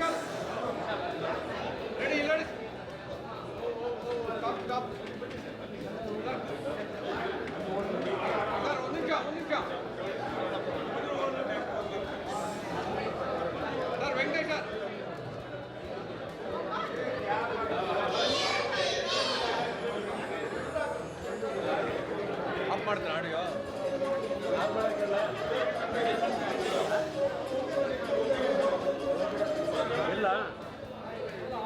Focus.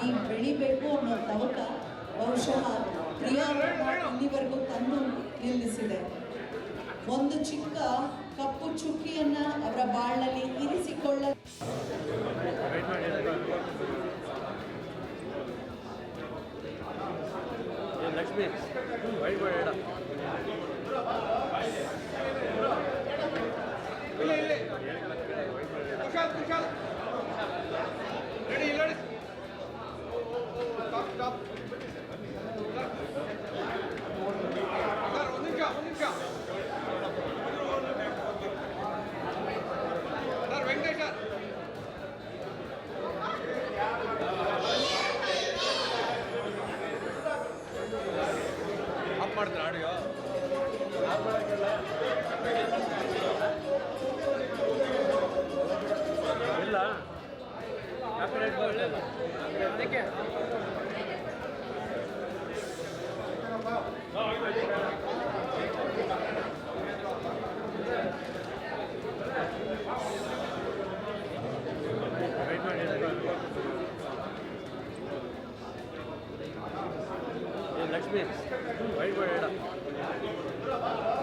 ಅಸಾಮಾನ್ಯವಾಗಿ ಬೆಳಿಬೇಕು ಅನ್ನೋ ತವಕ ಬಹುಶಃ ಪ್ರಿಯಾ ಇಲ್ಲಿವರೆಗೂ ತಂದು ನಿಲ್ಲಿಸಿದೆ. ಒಂದು ಚಿಕ್ಕ ಕಪ್ಪು ಚುಕ್ಕಿಯನ್ನ ಅವರ ಬಾಳಲ್ಲಿ ಇರಿಸಿಕೊಳ್ಳ ಲಕ್ಷ್ಮಿ ಲಕ್ಷ್ಮಿ ವೈಟ್ ಬೇಡ ಆಫ್ ಮಾಡ್ತಾರೆ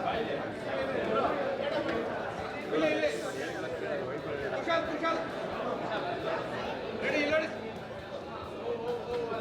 ಆಡಿಯೋ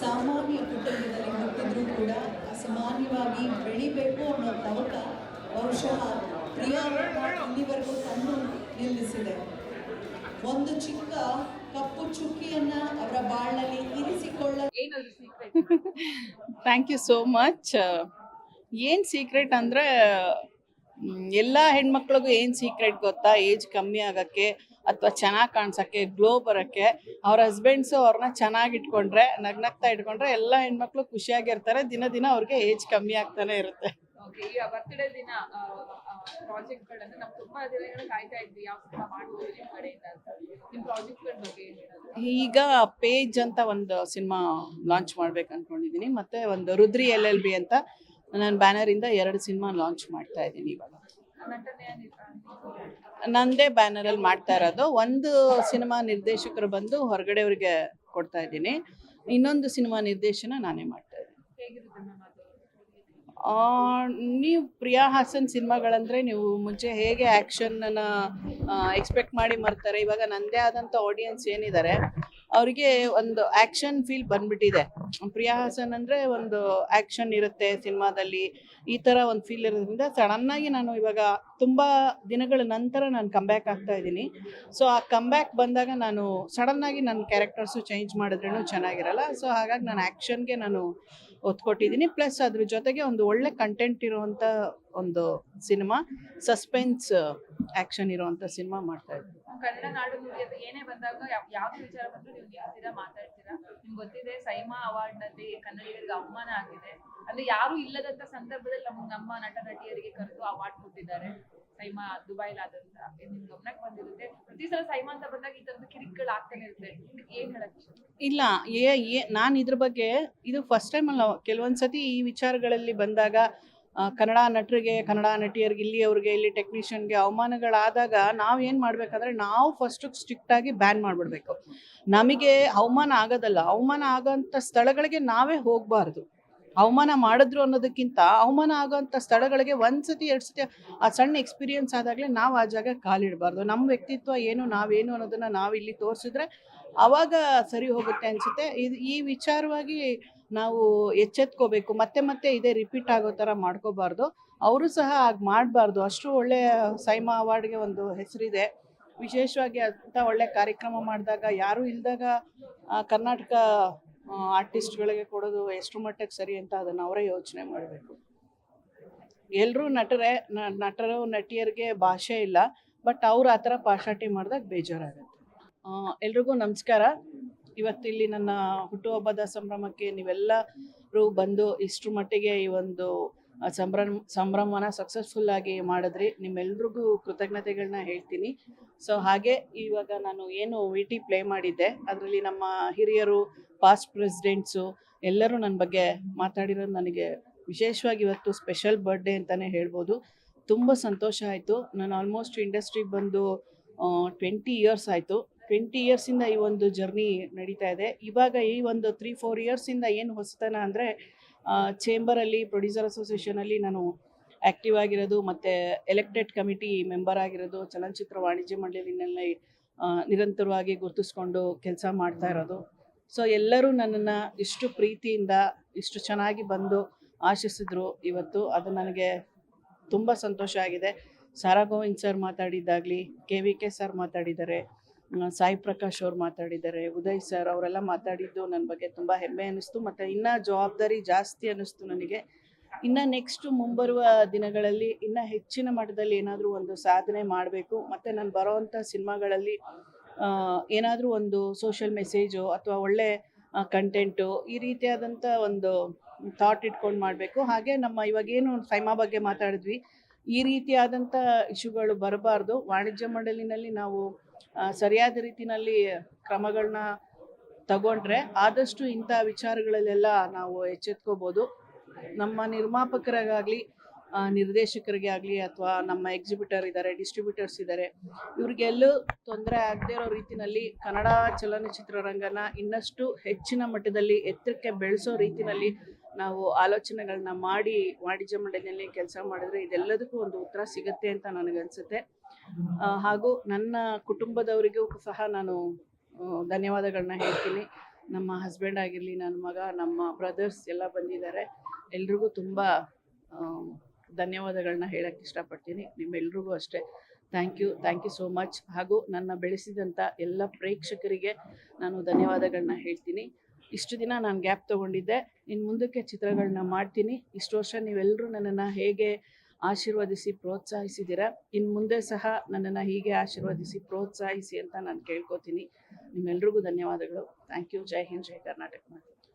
ಸಾಮಾನ್ಯ ಕುಟುಂಬದಲ್ಲಿ ಹುಟ್ಟಿದ್ರೂ ಕೂಡ ಅಸಾಮಾನ್ಯವಾಗಿ ಬೆಳಿಬೇಕು ಅನ್ನೋ ತವಕ ಬಹುಶಃ ಪ್ರಿಯಾ ಇಲ್ಲಿವರೆಗೂ ತಂದು ನಿಲ್ಲಿಸಿದೆ. ಒಂದು ಚಿಕ್ಕ ಕಪ್ಪು ಚುಕ್ಕಿಯನ್ನ ಅವರ ಬಾಳ್ನಲ್ಲಿ ಇರಿಸಿಕೊಳ್ಳ ಏನಾದ್ರು secret thank you so much ಏನು ಸೀಕ್ರೆಟ್ ಅಂದ್ರೆ ಎಲ್ಲ ಹೆಣ್ಮಕ್ಳಿಗೂ ಏನು ಸೀಕ್ರೆಟ್ ಗೊತ್ತಾ? ಏಜ್ ಕಮ್ಮಿ ಆಗೋಕ್ಕೆ ಅಥವಾ ಚೆನ್ನಾಗಿ ಕಾಣ್ಸಕ್ಕೆ ಗ್ಲೋ ಬರೋಕ್ಕೆ. ಅವ್ರ ಹಸ್ಬೆಂಡ್ಸು ಅವ್ರನ್ನ ಚೆನ್ನಾಗಿ ಇಟ್ಕೊಂಡ್ರೆ ನಗ್ನಗ್ತಾ ಇಟ್ಕೊಂಡ್ರೆ ಎಲ್ಲ ಹೆಣ್ಮಕ್ಳು ಖುಷಿಯಾಗಿರ್ತಾರೆ. ದಿನ ದಿನ ಅವ್ರಿಗೆ ಏಜ್ ಕಮ್ಮಿ ಆಗ್ತಾನೆ ಇರುತ್ತೆ. ಪ್ರಾಜೆಕ್ಟ್ ಗಳನ್ನ ನಾವು ತುಂಬಾ ದಿನಗಳ ಕಾಯ್ತಾ ಇದ್ವಿ ಯಾವ ಸಿನಿಮಾ ಮಾಡ್ಬೋದು ನಿಮ್ ಕಡೆಯಿಂದ ಅಂತ. ನಿಮ್ ಪ್ರಾಜೆಕ್ಟ್ಗಳ ಬಗ್ಗೆ ಏನ್ ಹೇಳೋದು? ಈಗ ಪೇಜ್ ಅಂತ ಒಂದು ಸಿನಿಮಾ ಲಾಂಚ್ ಮಾಡ್ಬೇಕು ಅನ್ಕೊಂಡಿದ್ದೀನಿ ಮತ್ತೆ ಒಂದು ರುದ್ರಿ ಎಲ್ ಎಲ್ ಬಿ ಅಂತ ನನ್ನ ಬ್ಯಾನರಿಂದ ಎರಡು ಸಿನಿಮಾ ಲಾಂಚ್ ಮಾಡ್ತಾ ಇದ್ದೀನಿ ಇವಾಗ. ನಂದೇ ಬ್ಯಾನರ್ ಅಲ್ಲಿ ಮಾಡ್ತಾ ಇರೋದು. ಒಂದು ಸಿನಿಮಾ ನಿರ್ದೇಶಕರು ಬಂದು ಹೊರಗಡೆ ಹೊರಗಡೆಯವ್ರಿಗೆ ಕೊಡ್ತಾ ಇದ್ದೀನಿ. ಇನ್ನೊಂದು ಸಿನಿಮಾ ನಿರ್ದೇಶನ ನಾನೇ ಮಾಡ್ತಾ ಇದ್ದೀನಿ. ಹೇಗಿರುತ್ತೆ ಮ್ಯಾಮ್ ನೀವು ಪ್ರಿಯಾ ಹಾಸನ್ ಸಿನಿಮಾಗಳಂದ್ರೆ ನೀವು ಮುಂಚೆ ಹೇಗೆ ಆ್ಯಕ್ಷನ್ನ ಎಕ್ಸ್ಪೆಕ್ಟ್ ಮಾಡಿ ಮಾಡ್ತಾರೆ ಇವಾಗ ನನ್ನದೇ ಆದಂಥ ಆಡಿಯನ್ಸ್ ಏನಿದ್ದಾರೆ ಅವರಿಗೆ ಒಂದು ಆ್ಯಕ್ಷನ್ ಫೀಲ್ ಬಂದ್ಬಿಟ್ಟಿದೆ. ಪ್ರಿಯಾ ಹಾಸನ್ ಅಂದರೆ ಒಂದು ಆ್ಯಕ್ಷನ್ ಇರುತ್ತೆ ಸಿನಿಮಾದಲ್ಲಿ, ಈ ಥರ ಒಂದು ಫೀಲ್ ಇರೋದ್ರಿಂದ ಸಡನ್ನಾಗಿ ನಾನು ಇವಾಗ ತುಂಬ ದಿನಗಳ ನಂತರ ನಾನು ಕಂಬ್ಯಾಕ್ ಆಗ್ತಾ ಇದ್ದೀನಿ. ಸೊ ಆ ಕಂಬ್ಯಾಕ್ ಬಂದಾಗ ನಾನು ಸಡನ್ನಾಗಿ ನನ್ನ ಕ್ಯಾರೆಕ್ಟರ್ಸು ಚೇಂಜ್ ಮಾಡಿದ್ರೂ ಚೆನ್ನಾಗಿರಲ್ಲ. ಸೊ ಹಾಗಾಗಿ ನಾನು ಆ್ಯಕ್ಷನ್ಗೆ ನಾನು ಒತ್ತು ಕೊಟ್ಟಿದ್ದೀನಿ ಪ್ಲಸ್ ಅದ್ರ ಜೊತೆಗೆ ಒಂದು ಒಳ್ಳೆ ಕಂಟೆಂಟ್ ಇರುವಂತ ಒಂದು ಸಿನಿಮಾ ಸಸ್ಪೆನ್ಸ್ ಆಕ್ಷನ್ ಇರುವಂತ ಸಿನಿಮಾ ಮಾಡ್ತಾ ಇದ್ದೀನಿ. ಕನ್ನಡ ನಾಡು ಏನೇ ಬಂದಾಗ ಯಾವ- ವಿಚಾರ ಬಂದ್ರು ನೀವು ನಿಲ್ತೀರಾ ಮಾತಾಡ್ತೀರಾ? ನಿಮ್ಗೆ ಗೊತ್ತಿದೆ ಸೈಮಾ ಅವಾರ್ಡ್ನಲ್ಲಿ ಕನ್ನಡಿಗರಿಗೆ ಅವಮಾನ ಆಗಿದೆ. ಅಂದ್ರೆ ಯಾರು ಇಲ್ಲದಂತ ಸಂದರ್ಭದಲ್ಲಿ ನಮ್ಮ ನಟ ನಟಿಯರಿಗೆ ಕರೆದು ಅವಾರ್ಡ್ ಕೊಟ್ಟಿದ್ದಾರೆ. ಸೈಮಾ ದುಬೈಲಾದಂತ ನಿಮ್ ಗಮನಕ್ಕೆ ಬಂದಿರುತ್ತೆ. ಪ್ರತಿ ಸಲ ಸೈಮಾ ಅಂತ ಬಂದಾಗ ಈ ತರದ ಕಿರಿಕ್ಗಳು ಆಗ್ತಾನೆ ಇರುತ್ತೆ ಏನ್ ಹೇಳಕ್? ಇಲ್ಲ, ಏ ನಾನು ಇದ್ರ ಬಗ್ಗೆ ಇದು ಫಸ್ಟ್ ಟೈಮ್ ಅಲ್ಲ. ಕೆಲವೊಂದ್ಸತಿ ಈ ವಿಚಾರಗಳಲ್ಲಿ ಬಂದಾಗ ಕನ್ನಡ ನಟರಿಗೆ, ಕನ್ನಡ ನಟಿಯರಿಗೆ ಇಲ್ಲಿ ಅವ್ರಿಗೆ ಇಲ್ಲಿ ಟೆಕ್ನಿಷಿಯನ್ಗೆ ಅವಮಾನಗಳಾದಾಗ ನಾವು ಏನು ಮಾಡಬೇಕಂದ್ರೆ ನಾವು ಫಸ್ಟು ಸ್ಟ್ರಿಕ್ಟಾಗಿ ಬ್ಯಾನ್ ಮಾಡಿಬಿಡ್ಬೇಕು. ನಮಗೆ ಅವಮಾನ ಆಗೋದಲ್ಲ. ಅವಮಾನ ಆಗೋಂಥ ಸ್ಥಳಗಳಿಗೆ ನಾವೇ ಹೋಗಬಾರ್ದು. ಅವಮಾನ ಮಾಡಿದ್ರು ಅನ್ನೋದಕ್ಕಿಂತ ಅವಮಾನ ಆಗೋಂಥ ಸ್ಥಳಗಳಿಗೆ ಒಂದು ಸತಿ, ಎರಡು ಸತಿ ಆ ಸಣ್ಣ ಎಕ್ಸ್ಪೀರಿಯನ್ಸ್ ಆದಾಗಲೇ ನಾವು ಆ ಜಾಗ ಕಾಲಿಡಬಾರ್ದು. ನಮ್ಮ ವ್ಯಕ್ತಿತ್ವ ಏನು, ನಾವೇನು ಅನ್ನೋದನ್ನ ನಾವು ಇಲ್ಲಿ ತೋರಿಸಿದ್ರೆ ಅವಾಗ ಸರಿ ಹೋಗುತ್ತೆ ಅನಿಸುತ್ತೆ. ಇದು ಈ ವಿಚಾರವಾಗಿ ನಾವು ಎಚ್ಚೆತ್ಕೋಬೇಕು. ಮತ್ತೆ ಮತ್ತೆ ಇದೇ ರಿಪೀಟ್ ಆಗೋ ಥರ ಮಾಡ್ಕೋಬಾರ್ದು. ಅವರು ಸಹ ಹಾಗೆ ಮಾಡಬಾರ್ದು. ಅಷ್ಟು ಒಳ್ಳೆಯ ಸೈಮಾ ಅವಾರ್ಡ್ಗೆ ಒಂದು ಹೆಸರಿದೆ. ವಿಶೇಷವಾಗಿ ಅಂಥ ಒಳ್ಳೆ ಕಾರ್ಯಕ್ರಮ ಮಾಡಿದಾಗ ಯಾರೂ ಇಲ್ಲದಾಗ ಕರ್ನಾಟಕ ಆರ್ಟಿಸ್ಟ್ಗಳಿಗೆ ಕೊಡೋದು ಎಷ್ಟು ಮಟ್ಟಕ್ಕೆ ಸರಿ ಅಂತ ಅದನ್ನು ಅವರೇ ಯೋಚನೆ ಮಾಡಬೇಕು. ಎಲ್ಲರೂ ನಟರೇ ನಟರು, ನಟಿಯರಿಗೆ ಭಾಷೆ ಇಲ್ಲ, ಬಟ್ ಅವ್ರು ಆ ಥರ ಪಾಶಾಟಿ ಮಾಡಿದಾಗ ಬೇಜಾರಾಗುತ್ತೆ. ಎಲ್ರಿಗೂ ನಮಸ್ಕಾರ. ಇವತ್ತಿಲ್ಲಿ ನನ್ನ ಹುಟ್ಟುಹಬ್ಬದ ಸಂಭ್ರಮಕ್ಕೆ ನೀವೆಲ್ಲರೂ ಬಂದು ಇಷ್ಟು ಮಟ್ಟಿಗೆ ಈ ಒಂದು ಸಂಭ್ರಮ, ಸಂಭ್ರಮನ ಸಕ್ಸಸ್ಫುಲ್ ಆಗಿ ಮಾಡಿದ್ರಿ ನಿಮ್ಮೆಲ್ರಿಗೂ ಕೃತಜ್ಞತೆಗಳನ್ನ ಹೇಳ್ತೀನಿ. ಸೊ ಹಾಗೆ ಇವಾಗ ನಾನು ಏನು ವಿ ಟಿ ಪ್ಲೇ ಮಾಡಿದ್ದೆ, ಅದರಲ್ಲಿ ನಮ್ಮ ಹಿರಿಯರು ಪಾಸ್ಟ್ ಪ್ರೆಸಿಡೆಂಟ್ಸು ಎಲ್ಲರೂ ನನ್ನ ಬಗ್ಗೆ ಮಾತಾಡಿರೋದು ನನಗೆ ವಿಶೇಷವಾಗಿ ಇವತ್ತು ಸ್ಪೆಷಲ್ ಬರ್ಡೇ ಅಂತಲೇ ಹೇಳ್ಬೋದು. ತುಂಬ ಸಂತೋಷ ಆಯಿತು. ನಾನು ಆಲ್ಮೋಸ್ಟ್ ಇಂಡಸ್ಟ್ರಿಗೆ ಬಂದು ಟ್ವೆಂಟಿ ಇಯರ್ಸ್ ಆಯಿತು. ಟ್ವೆಂಟಿ ಇಯರ್ಸಿಂದ ಈ ಒಂದು ಜರ್ನಿ ನಡೀತಾ ಇದೆ. ಇವಾಗ ಈ ಒಂದು ತ್ರೀ ಫೋರ್ ಇಯರ್ಸಿಂದ ಏನು ಹೊಸತನ ಅಂದರೆ ಚೇಂಬರಲ್ಲಿ ಪ್ರೊಡ್ಯೂಸರ್ ಅಸೋಸಿಯೇಷನಲ್ಲಿ ನಾನು ಆ್ಯಕ್ಟಿವ್ ಆಗಿರೋದು, ಮತ್ತು ಎಲೆಕ್ಟೆಡ್ ಕಮಿಟಿ ಮೆಂಬರ್ ಆಗಿರೋದು, ಚಲನಚಿತ್ರ ವಾಣಿಜ್ಯ ಮಂಡಳಿನಲ್ಲಿ ನಿರಂತರವಾಗಿ ಗುರುತಿಸ್ಕೊಂಡು ಕೆಲಸ ಮಾಡ್ತಾ ಇರೋದು. ಸೊ ಎಲ್ಲರೂ ನನ್ನನ್ನು ಇಷ್ಟು ಪ್ರೀತಿಯಿಂದ, ಇಷ್ಟು ಚೆನ್ನಾಗಿ ಬಂದು ಆಶಿಸಿದ್ರು ಇವತ್ತು. ಅದು ನನಗೆ ತುಂಬ ಸಂತೋಷ ಆಗಿದೆ. ಸಾರಾ ಗೋವಿಂದ್ ಸರ್ ಮಾತಾಡಿದ್ದಾಗಲಿ ಕೆ ವಿ ಕೆ ಸರ್ ಮಾತಾಡಿದ್ದಾರೆ. ಸಾಯಿ ಪ್ರಕಾಶ್ ಅವ್ರು ಮಾತಾಡಿದ್ದಾರೆ, ಉದಯ್ ಸರ್ ಅವರೆಲ್ಲ ಮಾತಾಡಿದ್ದು ನನ್ನ ಬಗ್ಗೆ ತುಂಬ ಹೆಮ್ಮೆ ಅನ್ನಿಸ್ತು ಮತ್ತು ಇನ್ನೂ ಜವಾಬ್ದಾರಿ ಜಾಸ್ತಿ ಅನ್ನಿಸ್ತು ನನಗೆ. ಇನ್ನು ನೆಕ್ಸ್ಟ್ ಮುಂಬರುವ ದಿನಗಳಲ್ಲಿ ಇನ್ನೂ ಹೆಚ್ಚಿನ ಮಟ್ಟದಲ್ಲಿ ಏನಾದರೂ ಒಂದು ಸಾಧನೆ ಮಾಡಬೇಕು, ಮತ್ತು ನಾನು ಬರೋವಂಥ ಸಿನಿಮಾಗಳಲ್ಲಿ ಏನಾದರೂ ಒಂದು ಸೋಷಿಯಲ್ ಮೆಸೇಜು ಅಥವಾ ಒಳ್ಳೆ ಕಂಟೆಂಟು ಈ ರೀತಿಯಾದಂಥ ಒಂದು ಥಾಟ್ ಇಟ್ಕೊಂಡು ಮಾಡಬೇಕು. ಹಾಗೆ ನಮ್ಮ ಇವಾಗೇನು ಸೈಮಾ ಬಗ್ಗೆ ಮಾತಾಡಿದ್ವಿ, ಈ ರೀತಿಯಾದಂಥ ಇಶ್ಯೂಗಳು ಬರಬಾರ್ದು. ವಾಣಿಜ್ಯ ಮಂಡಳಿನಲ್ಲಿ ನಾವು ಸರಿಯಾದ ರೀತಿಯಲ್ಲಿ ಕ್ರಮಗಳನ್ನ ತಗೊಂಡ್ರೆ ಆದಷ್ಟು ಇಂಥ ವಿಚಾರಗಳಲ್ಲೆಲ್ಲ ನಾವು ಎಚ್ಚೆತ್ಕೋಬೋದು. ನಮ್ಮ ನಿರ್ಮಾಪಕರಿಗಾಗಲಿ ನಿರ್ದೇಶಕರಿಗೆ ಆಗಲಿ ಅಥವಾ ನಮ್ಮ ಎಕ್ಸಿಬಿಟರ್ ಇದ್ದಾರೆ ಡಿಸ್ಟ್ರಿಬ್ಯೂಟರ್ಸ್ ಇದ್ದಾರೆ ಇವ್ರಿಗೆಲ್ಲೂ ತೊಂದರೆ ಆಗದೇ ಇರೋ ರೀತಿಯಲ್ಲಿ ಕನ್ನಡ ಚಲನಚಿತ್ರರಂಗನ ಇನ್ನಷ್ಟು ಹೆಚ್ಚಿನ ಮಟ್ಟದಲ್ಲಿ ಎತ್ತರಕ್ಕೆ ಬೆಳೆಸೋ ರೀತಿಯಲ್ಲಿ ನಾವು ಆಲೋಚನೆಗಳನ್ನ ಮಾಡಿ, ವಾಣಿಜ್ಯ ಮಂಡಳಿಯಲ್ಲಿ ಕೆಲಸ ಮಾಡಿದ್ರೆ ಇದೆಲ್ಲದಕ್ಕೂ ಒಂದು ಉತ್ತರ ಸಿಗುತ್ತೆ ಅಂತ ನನಗನ್ಸುತ್ತೆ. ಹಾಗೂ ನನ್ನ ಕುಟುಂಬದವರಿಗೂ ಸಹ ನಾನು ಧನ್ಯವಾದಗಳನ್ನ ಹೇಳ್ತೀನಿ. ನಮ್ಮ ಹಸ್ಬೆಂಡ್ ಆಗಿರಲಿ, ನನ್ನ ಮಗ, ನಮ್ಮ ಬ್ರದರ್ಸ್ ಎಲ್ಲ ಬಂದಿದ್ದಾರೆ. ಎಲ್ರಿಗೂ ತುಂಬ ಧನ್ಯವಾದಗಳನ್ನ ಹೇಳಕ್ಕೆ ಇಷ್ಟಪಡ್ತೀನಿ. ನಿಮ್ಮೆಲ್ರಿಗೂ ಅಷ್ಟೇ. Thank you thank you so much ಹಾಗೂ ನನ್ನ ಬೆಳೆಸಿದಂಥ ಎಲ್ಲ ಪ್ರೇಕ್ಷಕರಿಗೆ ನಾನು ಧನ್ಯವಾದಗಳನ್ನ ಹೇಳ್ತೀನಿ. ಇಷ್ಟು ದಿನ ನಾನು ಗ್ಯಾಪ್ ತಗೊಂಡಿದ್ದೆ. ಇನ್ನು ಮುಂದಕ್ಕೆ ಚಿತ್ರಗಳನ್ನ ಮಾಡ್ತೀನಿ. ಇಷ್ಟು ವರ್ಷ ನೀವೆಲ್ಲರೂ ನನ್ನನ್ನು ಹೇಗೆ ಆಶೀರ್ವದಿಸಿ ಪ್ರೋತ್ಸಾಹಿಸಿದ್ದೀರ ಇನ್ನು ಮುಂದೆ ಸಹ ನನ್ನನ್ನು ಹೀಗೆ ಆಶೀರ್ವದಿಸಿ, ಪ್ರೋತ್ಸಾಹಿಸಿ ಅಂತ ನಾನು ಕೇಳ್ಕೊತೀನಿ. ನಿಮ್ಮೆಲ್ರಿಗೂ ಧನ್ಯವಾದಗಳು. Thank you. Jai Hind, Jai Karnataka